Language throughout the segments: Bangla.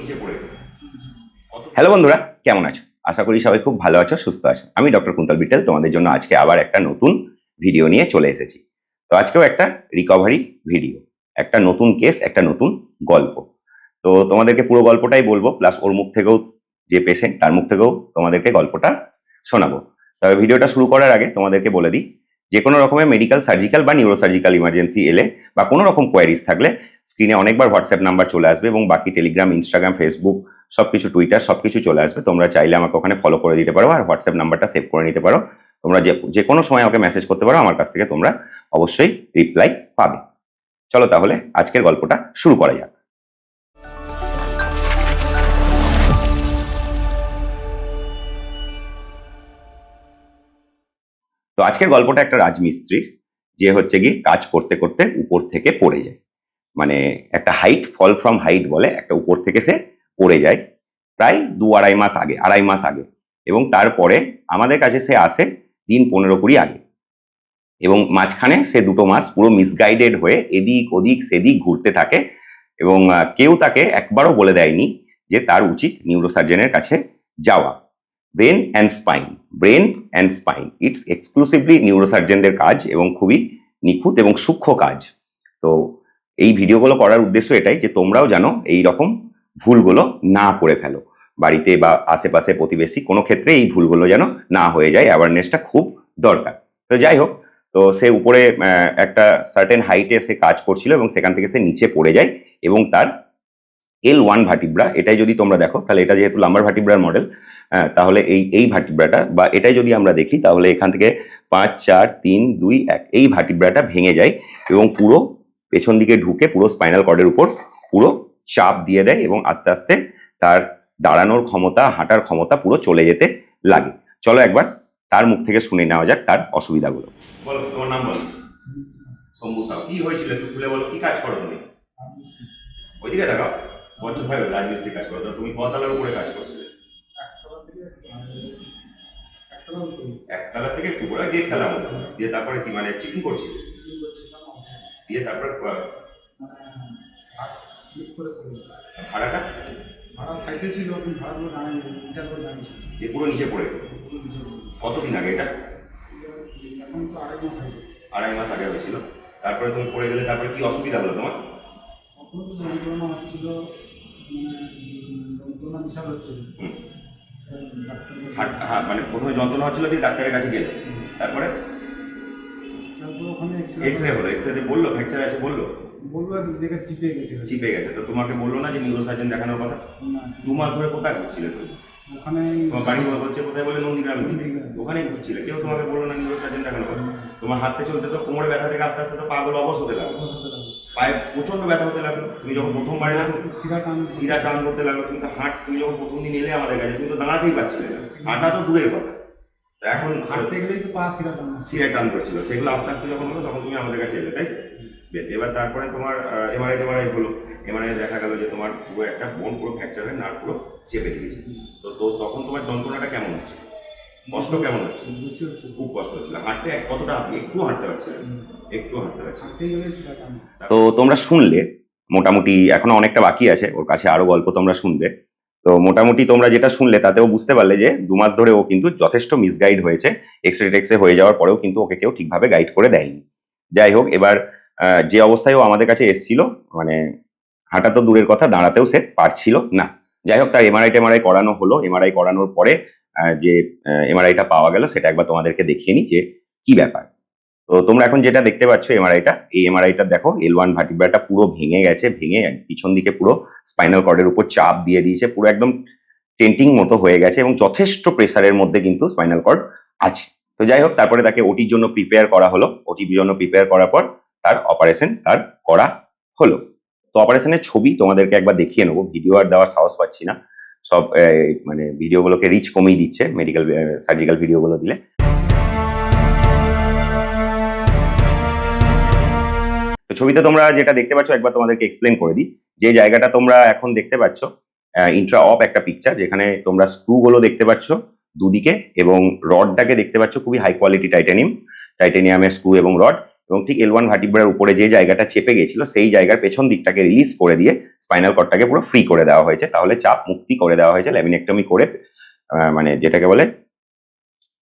নিচে পড়ে হ্যালো বন্ধুরা, কেমন আছো? আশা করি সবাই খুব ভালো আছো, সুস্থ আছো। আমি ডক্টর কুন্তল বিটেল তোমাদের জন্য আজকে আবার একটা নতুন ভিডিও নিয়ে চলে এসেছি। তো আজকেও একটা রিকভারি ভিডিও একটা নতুন কেস একটা নতুন গল্প। তো তোমাদেরকে পুরো গল্পটাই বলব প্লাস ওর মুখ থেকেও যে পেশেন্ট তার মুখ থেকেও তোমাদেরকে গল্পটা শোনাবো। তবে ভিডিওটা শুরু করার আগে তোমাদেরকে বলে দিই যে কোনো রকমের মেডিকেল সার্জিক্যাল বা নিউরোসার্জিক্যাল ইমার্জেন্সি এলে বা কোনো রকম কোয়ারিজ থাকলে স্ক্রিনে অনেকবার হোয়াটসঅ্যাপ নাম্বার চলে আসবে এবং বাকি টেলিগ্রাম ইনস্টাগ্রাম ফেসবুক সব কিছু টুইটার সব কিছু চলে আসবে। তোমরা চাইলে আমাকে ওখানে ফলো করে দিতে পারো আর হোয়াটসঅ্যাপ নাম্বারটা সেভ করে নিতে পারো। তোমরা যে যে কোনো সময় আমাকে মেসেজ করতে পারো, আমার কাছ থেকে তোমরা অবশ্যই রিপ্লাই পাবে। চলো তাহলে আজকের গল্পটা শুরু করা যাক। তো আজকের গল্পটা একটা রাজমিস্ত্রির, যে হচ্ছে কি কাজ করতে করতে উপর থেকে পড়ে যায়। মানে একটা হাইট ফল ফ্রম হাইট বলে একটা উপর থেকে সে পড়ে যায় প্রায় দু আড়াই মাস আগে, আড়াই মাস আগে। এবং তারপরে আমাদের কাছে সে আসে দিন পনেরো কুড়ি আগে। এবং মাঝখানে সে দুটো মাস পুরো মিসগাইডেড হয়ে এদিক ওদিক সেদিক ঘুরতে থাকে এবং কেউ তাকে একবারও বলে দেয়নি যে তার উচিত নিউরোসার্জেনের কাছে যাওয়া। Brain and spine brain and spine it's exclusively নিউরোসার্জনদের কাজ এবং খুবই নিখুঁত এবং সূক্ষ্ম কাজ। তো এই ভিডিওগুলো করার উদ্দেশ্য এটাই যে তোমরাও জানো এই রকম ভুলগুলো না করে ফেলো। বাড়িতে বা আশেপাশে প্রতিবেশী কোনো ক্ষেত্রে এই ভুলগুলো যেন না হয়ে যায়। অ্যাওয়ারনেসটা খুব দরকার। তো যাই হোক, তো সে উপরে একটা সার্টেন হাইটে সে কাজ করছিল এবং সেখান থেকে সে নিচে পড়ে যায় এবং তার এল ওয়ান ভাটিব্রা এটাই যদি তোমরা দেখো তাহলে এটা যেহেতু লাম্বার ভাটিব্রার মডেল তাহলে এই এই ভাটিব্রাটা বা এটাই যদি আমরা দেখি তাহলে এখান থেকে পাঁচ চার তিন দুই এক এই ভাটিব্রাটা ভেঙে যায় এবং পুরো পেছন দিকে ঢুকে পুরো স্পাইনাল কর্ডের উপর পুরো চাপ দিয়ে দেয় এবং আস্তে আস্তে তার দাঁড়ানোর ক্ষমতা হাঁটার ক্ষমতা পুরো চলে যেতে লাগে। চলো একবার তার মুখ থেকে শুনে নেওয়া যাক তার অসুবিধাগুলো। বলো তোমার নাম বলো। শম্ভু সাউ কি হয়েছিল একটু খুলে বলো কি কাজ করো তুমি? ওইদিকে দেখাও বছর সাহেব রাজমিস্ত্রি কাজ করো। তুমি কতলার উপরে কাজ করছিলে একতলা থেকে একটু বড় দেড় মতো। দিয়ে তারপরে কি মানে চিকিং করছিলে দিয়ে তারপরে ভাড়াটা? পুরো নিচে পড়ে কতদিন আগে এটা? আড়াই মাস আগে হয়েছিল। তারপরে তুমি পড়ে গেলে তারপরে কি অসুবিধা হলো তোমার? কখনো যন্ত্রণা হচ্ছিল মানে যন্ত্রণা বিশাল হচ্ছে হুম। ডাক্তার হাট হ্যাঁ মানে প্রথমে যন্ত্রণা হচ্ছিল দিয়ে ডাক্তারের কাছে গেলে। তারপরে? তারপর ওখানে এক্স রে হলো এক্স রেতে বলল ফ্র্যাকচার আছে বলল? বলল এক জায়গায় চিপে গেছে। চিপে গেছে। তো তোমাকে বলল না যে নিউরোসার্জন দেখানোর কথা? দু মাস ধরে কোথায় ঘুরছিলে তুমি? ওখানে বাড়ি হচ্ছে কোথায় বলে? নন্দীগ্রামে। ওখানেই ঘুরছিলে। কেউ তোমাকে বলল না নিউরোসার্জন দেখানোর কথা। তোমার হাঁটতে চলতে তো কোমরে ব্যথা থেকে আস্তে আস্তে তো পাগুলো অবশ হতে লাগল। পায়ে প্রচণ্ড ব্যথা হতে লাগল। তুমি যখন প্রথম বাড়ি লাগল শিরা টান শিরা টান ধরতে লাগল তুমি তো হাঁট তুমি যখন প্রথম দিন এলে আমাদের কাছে তুমি তো দাঁড়াতেই পারছিলে না। হাঁটা তো দূরের কথা। তো এখন হাঁটতে গেলেই তো পা শিরা টান শিরায় টান করছিল সেগুলো আস্তে আস্তে যখন হলো তখন তুমি আমাদের কাছে এলে তাই? বেশ এবার তারপরে তোমার এমআরআই টেমআরআই হলো। এমআরআই দেখা গেল যে তোমার পুরো একটা বোন পুরো ফ্র্যাকচার হয়ে নার্ভ পুরো চেপে দিয়েছে তো তো তখন তোমার যন্ত্রণাটা কেমন হচ্ছে? কষ্ট কেমন হচ্ছে। খুব কষ্ট হচ্ছিল হাঁটতে কতটা একটু হাঁটতে পারছিলে একটু হাঁটতে পারছিলে হাঁটতে গেলেই শিরা টান তো তোমরা শুনলে মোটামুটি এখনও অনেকটা বাকি আছে ওর কাছে আরও গল্প তোমরা শুনবে। তো মোটামুটি তোমরা যেটা শুনলে তাতেও বুঝতে পারলে যে দু মাস ধরে ও কিন্তু যথেষ্ট মিসগাইড হয়েছে। এক্স রে টেক্সরে হয়ে যাওয়ার পরেও কিন্তু ওকে কেউ ঠিকভাবে গাইড করে দেয়নি। যাই হোক এবার যে অবস্থায় ও আমাদের কাছে এসছিল মানে হাঁটা তো দূরের কথা দাঁড়াতেও সে পারছিল না। যাই হোক তার এমআরআই টেমআরআই করানো হলো। এমআরআই করানোর পরে যে এমআরআইটা পাওয়া গেল, সেটা একবার তোমাদেরকে দেখিয়ে নি যে কি ব্যাপার। তো তোমরা এখন যেটা দেখতে পাচ্ছ এমআরআইটা এই এমআরআইটা দেখো এল ওয়ান ভার্টিব্রাটা পুরো ভেঙে গেছে, ভেঙে পিছন দিকে পুরো স্পাইনাল কর্ডের উপর চাপ দিয়ে দিয়েছে, পুরো একদম টেন্টিং মতো হয়ে গেছে এবং যথেষ্ট প্রেসারের মধ্যে কিন্তু স্পাইনাল কর্ড আছে। তো যাই হোক, তারপরে তাকে ওটির জন্য প্রিপেয়ার করা হলো। ওটির জন্য প্রিপেয়ার করার পর তার অপারেশন তার করা হলো। তো অপারেশনের ছবি তোমাদেরকে একবার দেখিয়ে নেব ভিডিও আর দেওয়ার সাহস পাচ্ছি না। সব মানে ভিডিওগুলোকে রিচ কমিয়ে দিচ্ছে মেডিকেল সার্জিক্যাল ভিডিওগুলো দিলে। তো ছবিতে তোমরা যেটা দেখতে পাচ্ছ, একবার তোমাদেরকে এক্সপ্লেন করে দিই। যে জায়গাটা তোমরা এখন দেখতে পাচ্ছ ইন্ট্রা অফ একটা পিকচার যেখানে তোমরা স্ক্রু গুলো দেখতে পাচ্ছ দুদিকে এবং রডটাকে দেখতে পাচ্ছ খুবই হাই কোয়ালিটি টাইটানিয়াম টাইটানিয়ামের স্ক্রু এবং রড এবং ঠিক এল ওয়ান ভার্টিব্রার উপরে যে জায়গাটা চেপে গেছিল সেই জায়গার পেছন দিকটাকে রিলিজ করে দিয়ে স্পাইনাল কর্ডটাকে পুরো ফ্রি করে দেওয়া হয়েছে। তাহলে চাপ মুক্তি করে দেওয়া হয়েছে ল্যামিনেক্টমি করে মানে যেটাকে বলে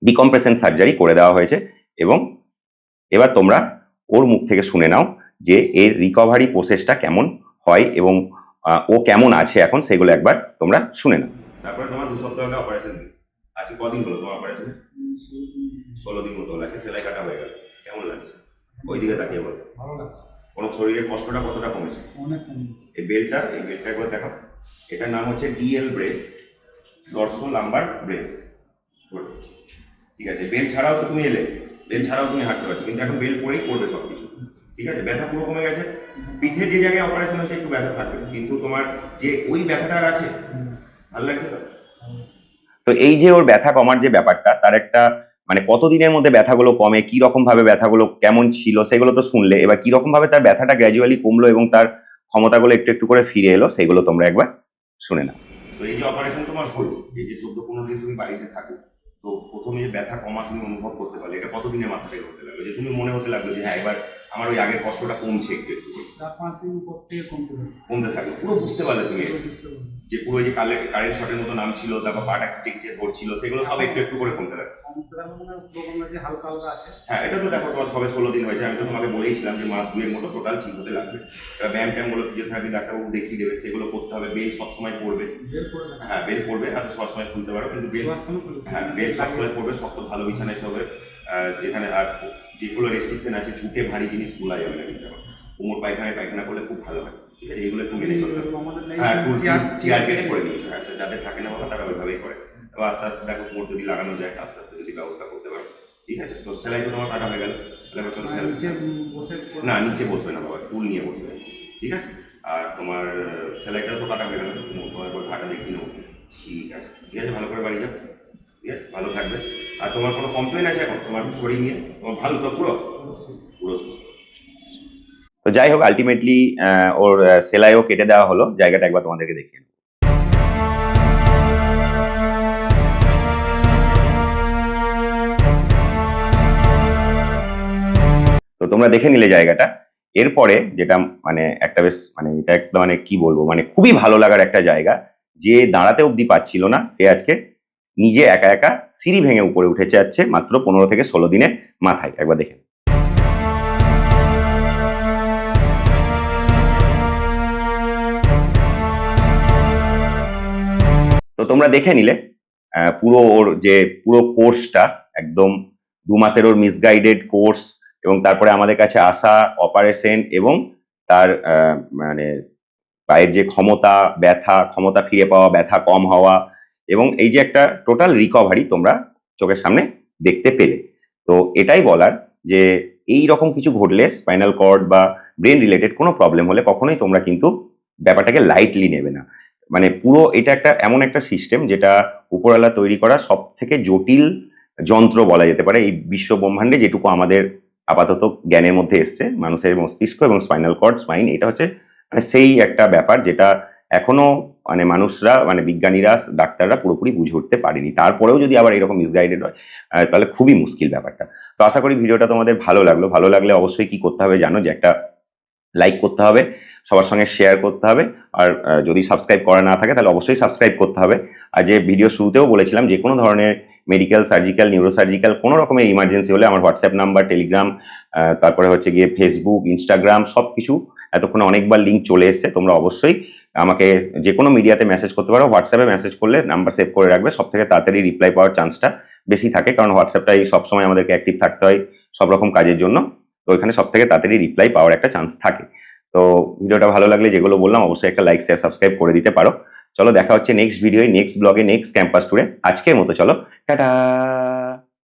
ডিকম্প্রেশন সার্জারি করে দেওয়া হয়েছে। এবং এবার তোমরা ওর মুখ থেকে শুনে নাও যে এর রিকভারি প্রসেসটা কেমন হয় এবং ও কেমন আছে এখন সেগুলো একবার তোমরা শুনে নাও। তারপরে তোমার দু সপ্তাহ আগে অপারেশন আজকে কদিন হলো তোমার অপারেশন ষোলো দিন মতো হলো। আজকে সেলাই কাটা হয়ে গেল। কেমন লাগছে? ওই দিকে তাকিয়ে বলো। ভালো লাগছে। কোনো শরীরের কষ্টটা কতটা কমেছে? অনেক কমে গেছে। এই বেলটা এই বেলটা একবার দেখো এটার নাম হচ্ছে DL brace dorso lumbar brace. ঠিক আছে বেল ছাড়াও তো তুমি এলে বেল ছাড়াও তুমি হাঁটতে পারছ কিন্তু এখন বেল পরেই করবে সব কিছু ঠিক আছে? ব্যথা পুরো কমে গেছে। পিঠে যে জায়গায় অপারেশন হচ্ছে একটু ব্যথা থাকবে কিন্তু তোমার যে ওই ব্যথাটা আর আছে ভালো লাগছে তো? ভালো লাগছে। তো এই যে ওর ব্যথা কমার যে ব্যাপারটা তার একটা মানে কতদিনের মধ্যে ব্যথাগুলো কমে, কি রকম ভাবে ব্যথাগুলো কেমন ছিল, সেগুলো তো শুনলে। এবার কীরকম ভাবে তার ব্যথাটা গ্র্যাজুয়ালি কমলো এবং তার ক্ষমতাগুলো একটু একটু করে ফিরে এলো, সেগুলো তোমরা একবার শুনে না তো এই যে অপারেশন তোমার হলো, এই যে চোদ্দ পনেরো দিন তুমি বাড়িতে থাকো, তো প্রথমে যে ব্যথা কমা তুমি অনুভব করতে পারলে, এটা কতদিনের মাথা থেকে হতে লাগল? যে তুমি মনে হতে লাগল যে হ্যাঁ এবার আমার ওই আগের কষ্টটা কমছে একটু। একটু চার পাঁচ দিন পর থেকে কমতে কমতে থাকল পুরো বুঝতে পারলে তুমি। এটা। যে পুরো যে কালে কারেন্ট শটের মতো নাম ছিল তারপর পাটা খিচে খিচে ধরছিল সেগুলো সব একটু একটু করে কমতে থাকল হালকা হালকা আছে। হ্যাঁ এটা তো দেখো তোমার সবে ষোলো দিন হয়েছে আমি তো তোমাকে বলেইছিলাম যে মাস দুয়ের মতো টোটাল ঠিক হতে লাগবে। এবার ব্যায়াম ট্যামগুলো ফিজিওথেরাপি ডাক্তারবাবু দেখিয়ে দেবে সেগুলো করতে হবে বেল সবসময় পড়বে। হ্যাঁ বেল পড়বে হাতে সবসময় খুলতে পারো কিন্তু বেল হ্যাঁ বেল সবসময় পড়বে শক্ত ভালো বিছানায় আহ, যেখানে আর যেগুলো রেস্ট্রিকশন আছে ঝুঁকে ভারী জিনিস তোলা যাবে না কিন্তু। কোমর পায়খানায় পায়খানা করলে খুব ভালো হয়। ঠিক আছে? এগুলো একটু মেনে চলতে হ্যাঁ চেয়ার কেটে করে নিয়েছো হ্যাঁ যাদের থাকে না বাবা তারা ওইভাবেই করে। এবার আস্তে আস্তে দেখো কোমর যদি লাগানো যায় আস্তে আস্তে যদি ব্যবস্থা করতে পারো। ঠিক আছে? তো সেলাই তো তোমার কাটা হয়ে গেল। তাহলে চলো সেলাই করে- না নিচে বসবে না বাবা টুল নিয়ে বসবে। ঠিক আছে? আর তোমার সেলাইটা তো কাটা হয়ে গেল। তোমার ঘাটা দেখিয়ে নেব। ঠিক আছে? ঠিক আছে ভালো করে বাড়ি যাও। আছে ভালো থাকবে। আর তোমার কোনো কমপ্লেন আছে এখন? তোমার শরীর নিয়ে? তোমার ভালো তো পুরো? পুরো সুস্থ। তো যাই হোক আলটিমেটলি ওর সেলাইও কেটে দেওয়া হলো। জায়গাটা একবার তোমাদেরকে দেখিয়ে। তো তোমরা দেখে নিলে জায়গাটা। এরপরে যেটা মানে একটা বেশ মানে এটা একটা মানে কি বলব? মানে খুবই ভালো লাগার একটা জায়গা। যে দাঁড়াতে অবধি পাচ্ছিল না, সে আজকে নিজে একা একা সিঁড়ি ভেঙে উপরে উঠে যাচ্ছে মাত্র পনেরো থেকে ষোলো দিনের মাথায়। একবার দেখে তো তোমরা দেখে নিলে পুরো ওর যে পুরো কোর্সটা, একদম দু মাসের ওর মিসগাইডেড কোর্স এবং তারপরে আমাদের কাছে আসা অপারেশন এবং তার মানে পায়ের যে ক্ষমতা, ব্যথা, ক্ষমতা ফিরে পাওয়া, ব্যথা কম হওয়া এবং এই যে একটা টোটাল রিকভারি তোমরা চোখের সামনে দেখতে পেলে। তো এটাই বলার যে এই রকম কিছু ঘটলে স্পাইনাল কর্ড বা ব্রেন রিলেটেড কোনো প্রবলেম হলে কখনোই তোমরা কিন্তু ব্যাপারটাকে লাইটলি নেবে না। মানে পুরো এটা একটা এমন একটা সিস্টেম যেটা উপরওয়ালা তৈরি করা সব থেকে জটিল যন্ত্র বলা যেতে পারে। এই বিশ্ব ব্রহ্মাণ্ডে যেটুকু আমাদের আপাতত জ্ঞানের মধ্যে এসছে, মানুষের মস্তিষ্ক এবং স্পাইনাল কর্ড স্পাইন এটা হচ্ছে মানে সেই একটা ব্যাপার যেটা এখনও মানে মানুষরা মানে বিজ্ঞানীরা, ডাক্তাররা পুরোপুরি বুঝে উঠতে পারেনি। তারপরেও যদি আবার এরকম মিসগাইডেড হয় তাহলে খুবই মুশকিল ব্যাপারটা। তো আশা করি ভিডিওটা তোমাদের ভালো লাগল। ভালো লাগলে অবশ্যই কি করতে হবে জানো? যে একটা লাইক করতে হবে, সবার সঙ্গে শেয়ার করতে হবে, আর যদি সাবস্ক্রাইব করা না থাকে, তাহলে অবশ্যই সাবস্ক্রাইব করতে হবে। আর যে ভিডিও শুরুতেও বলেছিলাম, যে কোনো ধরনের মেডিকেল সার্জিক্যাল নিউরোসার্জিক্যাল কোনো রকমের ইমার্জেন্সি হলে আমার হোয়াটসঅ্যাপ নাম্বার টেলিগ্রাম তারপরে হচ্ছে গিয়ে ফেসবুক ইনস্টাগ্রাম সব কিছু এতক্ষণে অনেকবার লিঙ্ক চলে এসছে। তোমরা অবশ্যই আমাকে যে কোনো মিডিয়াতে মেসেজ করতে পারো হোয়াটসঅ্যাপে মেসেজ করলে নাম্বার সেভ করে রাখবে। সব থেকে তাড়াতাড়ি রিপ্লাই পাওয়ার চান্সটা বেশি থাকে, কারণ হোয়াটসঅ্যাপটাই সবসময় আমাদেরকে অ্যাক্টিভ থাকতে হয় সব রকম কাজের জন্য। তো ওইখানে সব থেকে তাড়াতাড়ি রিপ্লাই পাওয়ার একটা চান্স থাকে। তো ভিডিওটা ভালো লাগলে যেগুলো বললাম, অবশ্যই একটা লাইক শেয়ার সাবস্ক্রাইব করে দিতে পারো। চলো দেখা হচ্ছে নেক্সট ভিডিও নেক্সট ব্লগে নেক্সট ক্যাম্পাস টুরে আজকের মতো চলো, টাটা!